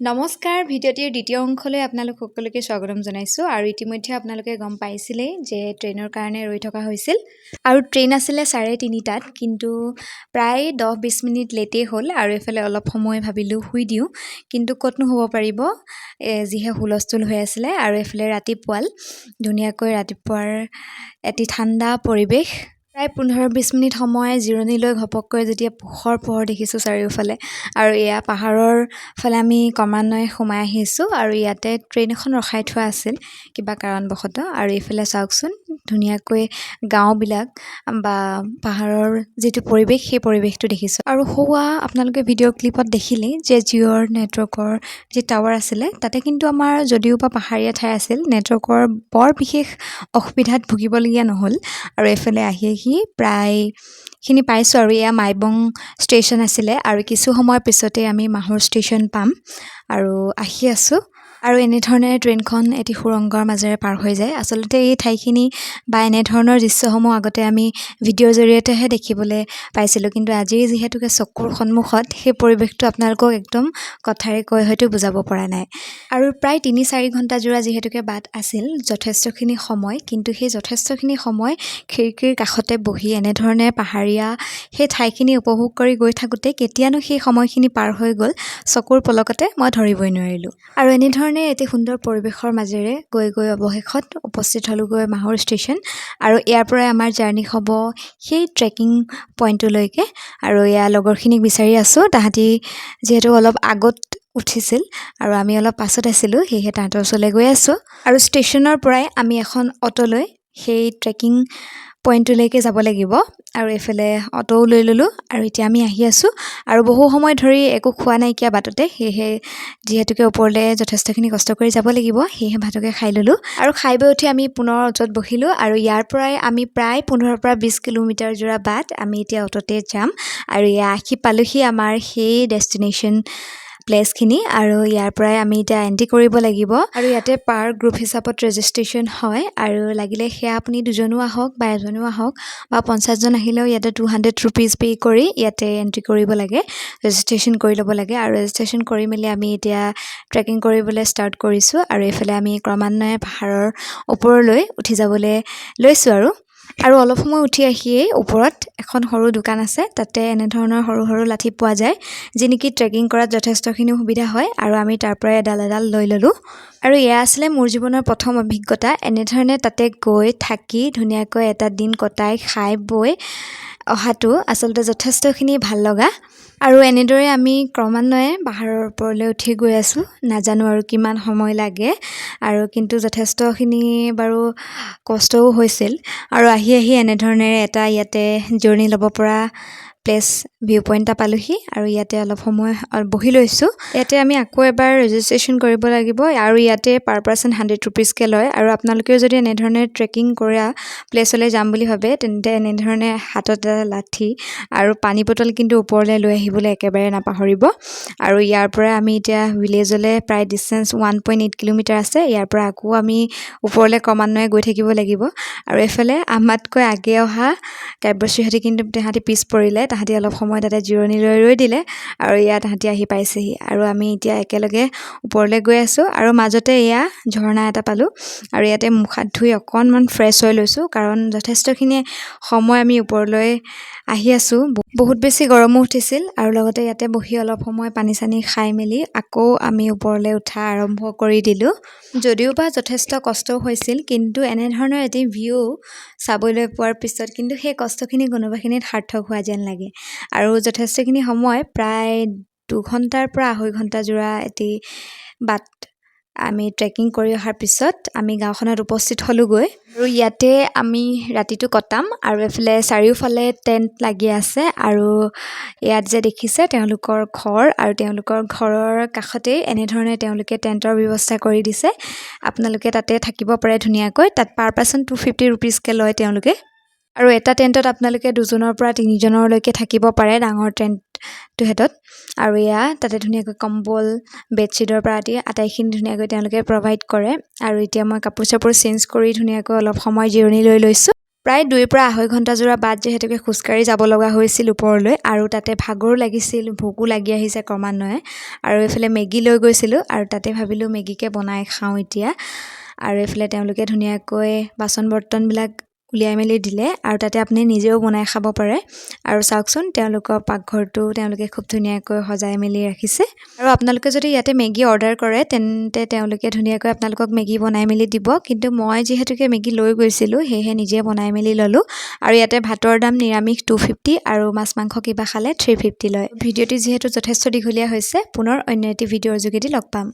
নমস্কাৰ ভিডিঅ'টিৰ দ্বিতীয় অংশলৈ আপোনালোক সকলোকে স্বাগতম জনাইছোঁ আৰু ইতিমধ্যে আপোনালোকে গম পাইছিলেই যে ট্ৰেইনৰ কাৰণে ৰৈ থকা হৈছিল আৰু ট্ৰেইন আছিলে চাৰে তিনিটাত কিন্তু প্ৰায় দহ বিছ মিনিট লেটেই হ'ল আৰু এইফালে অলপ সময় ভাবিলোঁ শুই দিওঁ কিন্তু ক'তনো হ'ব পাৰিব? যিহে হুলস্থুল হৈ আছিলে আৰু এইফালে ৰাতিপুৱাল ধুনীয়াকৈ ৰাতিপুৱাৰ এটি ঠাণ্ডা পৰিৱেশ প্ৰায় পোন্ধৰ বিছ মিনিট সময় জিৰণি লৈ ঘপককৈ যেতিয়া পোহৰ পোহৰ দেখিছোঁ চাৰিওফালে আৰু এয়া পাহাৰৰ ফালে আমি ক্ৰমান্বয়ে সোমাই আহিছোঁ আৰু ইয়াতে ট্ৰেইন এখন ৰখাই থোৱা আছিল কিবা কাৰণবশতঃ আৰু এইফালে চাওকচোন ধুনীয়াকৈ গাঁওবিলাক বা পাহাৰৰ যিটো পৰিৱেশ সেই পৰিৱেশটো দেখিছোঁ। আৰু সৌৱা আপোনালোকে ভিডিঅ' ক্লিপত দেখিলেই যে জিঅ'ৰ নেটৱৰ্কৰ যি টাৱাৰ আছিলে তাতে কিন্তু আমাৰ যদিও বা পাহাৰীয়া ঠাই আছিল নেটৱৰ্কৰ বৰ বিশেষ অসুবিধাত ভুগিবলগীয়া নহ'ল। আৰু এইফালে আহি আহি প্ৰায়খিনি পাইছোঁ আৰু এয়া মাইবং ষ্টেচন আছিলে আৰু কিছু সময়ৰ পিছতে আমি মাহুৰ ষ্টেচন পাম আৰু আহি আছোঁ। আৰু এনেধৰণে ট্ৰেইনখন এটি সুৰংগৰ মাজেৰে পাৰ হৈ যায়। আচলতে এই ঠাইখিনি বা এনেধৰণৰ দৃশ্যসমূহ আগতে আমি ভিডিঅ'ৰ জৰিয়তেহে দেখিবলৈ পাইছিলোঁ। কিন্তু আজি যিহেতুকে চকুৰ সন্মুখত সেই পৰিৱেশটো আপোনালোকক একদম কথাৰে কৈ হয়তো বুজাব পৰা নাই। আৰু প্ৰায় তিনি চাৰি ঘণ্টাজোৰা যিহেতুকে বাট আছিল যথেষ্টখিনি সময় কিন্তু সেই যথেষ্টখিনি সময় খিৰিকীৰ কাষতে বহি এনেধৰণে পাহাৰীয়া সেই ঠাইখিনি উপভোগ কৰি গৈ থাকোঁতে কেতিয়ানো সেই সময়খিনি পাৰ হৈ গ'ল চকুৰ পলকতে মই ধৰিবই নোৱাৰিলোঁ। আৰু এনেধৰণে এটি সুন্দৰ পৰিৱেশৰ মাজেৰে গৈ গৈ অৱশেষত উপস্থিত হ'লোঁগৈ মাহুৰ ষ্টেচন। আৰু ইয়াৰ পৰাই আমাৰ জাৰ্ণি হ'ব সেই ট্ৰেকিং পইণ্টটোলৈকে আৰু এয়া লগৰখিনিক বিচাৰি আছোঁ। তাহাঁতি যিহেতু অলপ আগত উঠিছিল আৰু আমি অলপ পাছত আছিলোঁ সেয়েহে তাহাঁতৰ ওচৰলৈ গৈ আছোঁ। আৰু ষ্টেচনৰ পৰাই আমি এখন অ'টো লৈ সেই ট্ৰেকিং পইণ্টটোলৈকে যাব লাগিব। আৰু এইফালে অ'টোও লৈ ল'লোঁ আৰু এতিয়া আমি আহি আছোঁ। আৰু বহু সময় ধৰি একো খোৱা নাইকিয়া বাটতে সেয়েহে যিহেতুকে ওপৰলৈ যথেষ্টখিনি কষ্ট কৰি যাব লাগিব সেয়েহে ভাতকে খাই ল'লোঁ। আৰু খাই বৈ উঠি আমি পুনৰ অ'টোত বহিলোঁ আৰু ইয়াৰ পৰাই আমি প্ৰায় পোন্ধৰৰ পৰা বিছ কিলোমিটাৰ যোৰা বাট আমি এতিয়া অ'টোতে যাম। আৰু এয়া আহি পালোহি আমাৰ সেই ডেষ্টিনেশ্যন প্লেচখিনি আৰু ইয়াৰ পৰাই আমি এতিয়া এণ্ট্ৰি কৰিব লাগিব। আৰু ইয়াতে পাৰ গ্ৰুপ হিচাপত ৰেজিষ্ট্ৰেশ্যন হয় আৰু লাগিলে সেয়া আপুনি দুজনো আহক বা এজনো আহক বা পঞ্চাছজন আহিলেও ইয়াতে টু হাণ্ড্ৰেড ৰুপিজ পে' কৰি ইয়াতে এণ্ট্ৰি কৰিব লাগে ৰেজিষ্ট্ৰেশ্যন কৰি ল'ব লাগে। আৰু ৰেজিষ্ট্ৰেশ্যন কৰি মেলি আমি এতিয়া ট্ৰেকিং কৰিবলৈ ষ্টাৰ্ট কৰিছোঁ আৰু এইফালে আমি ক্ৰমান্বয়ে পাহাৰৰ ওপৰলৈ উঠি যাবলৈ লৈছোঁ আৰু। আৰু অলপ সময় উঠি আহিয়েই ওপৰত এখন সৰু দোকান আছে তাতে এনেধৰণৰ সৰু সৰু লাঠি পোৱা যায় যি নেকি ট্ৰেকিং কৰাত যথেষ্টখিনি সুবিধা হয় আৰু আমি তাৰ পৰাই এডাল এডাল লৈ ল'লোঁ। আৰু এয়া আছিলে মোৰ জীৱনৰ প্ৰথম অভিজ্ঞতা। এনেধৰণে তাতে গৈ থাকি ধুনীয়াকৈ এটা দিন কটাই খাই বৈ অহাটো আচলতে যথেষ্টখিনি ভাল লগা। আৰু এনেদৰে আমি ক্ৰমান্বয়ে পাহাৰৰ ওপৰলৈ উঠি গৈ আছোঁ নাজানো আৰু কিমান সময় লাগে। আৰু কিন্তু যথেষ্টখিনি বাৰু কষ্টও হৈছিল। আৰু আহি আহি এনেধৰণেৰে এটা ইয়াতে জিৰণি ল'ব পৰা প্লেচ ভিউ পইণ্ট এটা পালোঁহি আৰু ইয়াতে অলপ সময় বহি লৈছোঁ। ইয়াতে আমি আকৌ এবাৰ ৰেজিষ্ট্ৰেশ্যন কৰিব লাগিব আৰু ইয়াতে পাৰ পাৰ্চন হাণ্ড্ৰেড ৰুপিজকৈ লয়। আৰু আপোনালোকেও যদি এনেধৰণে ট্ৰেকিং কৰা প্লেচলৈ যাম বুলি ভাবে তেন্তে এনেধৰণে হাতত এটা লাঠি আৰু পানী বটল কিন্তু ওপৰলৈ লৈ আহিবলৈ একেবাৰে নাপাহৰিব। আৰু ইয়াৰ পৰা আমি এতিয়া ভিলেজলৈ প্ৰায় distance one point eight kilometre আছে। ইয়াৰ পৰা আকৌ আমি ওপৰলৈ ক্ৰমান্বয়ে গৈ থাকিব লাগিব। আৰু এইফালে আমাতকৈ আগে অহা কাব্যশ্ৰীহঁতে কিন্তু তাহাঁতি পিছ পৰিলে। তাহাঁতি অলপ সময় তাতে জিৰণি লৈ ৰৈ দিলে আৰু ইয়াত তাহাঁতি আহি পাইছেহি। আৰু আমি এতিয়া একেলগে ওপৰলৈ গৈ আছোঁ আৰু মাজতে এয়া ঝৰ্ণা এটা পালোঁ আৰু ইয়াতে মুখ হাত ধুই অকণমান ফ্ৰেছ হৈ লৈছোঁ কাৰণ যথেষ্টখিনি সময় আমি ওপৰলৈ আহি আছোঁ। বহুত বেছি গৰমো উঠিছিল আৰু লগতে ইয়াতে বহি অলপ সময় পানী চানী খাই মেলি আকৌ আমি ওপৰলৈ উঠা আৰম্ভ কৰি দিলোঁ। যদিও বা যথেষ্ট কষ্টও হৈছিল কিন্তু এনেধৰণৰ এটি ভিউ চাবলৈ পোৱাৰ পিছত কিন্তু সেই কষ্টখিনি কোনোবাখিনিত সাৰ্থক হোৱা যেন লাগে। আৰু যথেষ্টখিনি সময় প্ৰায় দুঘণ্টাৰ পৰা আঢ়ৈ ঘণ্টা জোৰা এটি বাট আমি ট্ৰেকিং কৰি অহাৰ পিছত আমি গাঁওখনত উপস্থিত হ'লোঁগৈ। আৰু ইয়াতে আমি ৰাতিটো কটাম আৰু এইফালে চাৰিওফালে টেণ্ট লাগি আছে আৰু ইয়াত যে দেখিছে তেওঁলোকৰ ঘৰ আৰু তেওঁলোকৰ ঘৰৰ কাষতেই এনেধৰণে তেওঁলোকে টেণ্টৰ ব্যৱস্থা কৰি দিছে। আপোনালোকে তাতে থাকিব পাৰে ধুনীয়াকৈ। তাত পাৰ পাৰ্চন টু ফিফটি ৰুপিজকৈ লয় তেওঁলোকে। আৰু এটা টেণ্টত আপোনালোকে দুজনৰ পৰা তিনিজনৰলৈকে থাকিব পাৰে ডাঙৰ টেণ্টটো হেঁতত। আৰু এয়া তাতে ধুনীয়াকৈ কম্বল বেডশ্বীটৰ পৰা আদি আটাইখিনি ধুনীয়াকৈ তেওঁলোকে প্ৰভাইড কৰে। আৰু এতিয়া মই কাপোৰ চাপোৰ চেঞ্জ কৰি ধুনীয়াকৈ অলপ সময় জিৰণি লৈ লৈছোঁ। প্ৰায় দুইৰ পৰা আঢ়ৈ ঘণ্টাজোৰা বাট যিহেতুকে খোজকাঢ়ি যাব লগা হৈছিল ওপৰলৈ। আৰু তাতে ভাগৰো লাগিছিল ভোকো লাগি আহিছে ক্ৰমান্বয়ে। আৰু এইফালে মেগী লৈ গৈছিলোঁ আৰু তাতে ভাবিলোঁ মেগীকে বনাই খাওঁ এতিয়া। আৰু এইফালে তেওঁলোকে ধুনীয়াকৈ বাচন বৰ্তনবিলাক উলিয়াই মেলি দিলে আৰু তাতে আপুনি নিজেও বনাই খাব পাৰে। আৰু চাওকচোন তেওঁলোকৰ পাকঘৰটো তেওঁলোকে খুব ধুনীয়াকৈ সজাই মেলি ৰাখিছে। আৰু আপোনালোকে যদি ইয়াতে মেগী অৰ্ডাৰ কৰে তেন্তে তেওঁলোকে ধুনীয়াকৈ আপোনালোকক মেগী বনাই মেলি দিব। কিন্তু মই যিহেতুকে মেগী লৈ গৈছিলোঁ সেয়েহে নিজে বনাই মেলি ল'লোঁ। আৰু ইয়াতে ভাতৰ দাম নিৰামিষ টু ফিফটি আৰু মাছ মাংস কিবা খালে থ্ৰী ফিফটি লয়। ভিডিঅ'টি যিহেতু যথেষ্ট দীঘলীয়া হৈছে পুনৰ অন্য এটি ভিডিঅ'ৰ যোগেদি লগ পাম।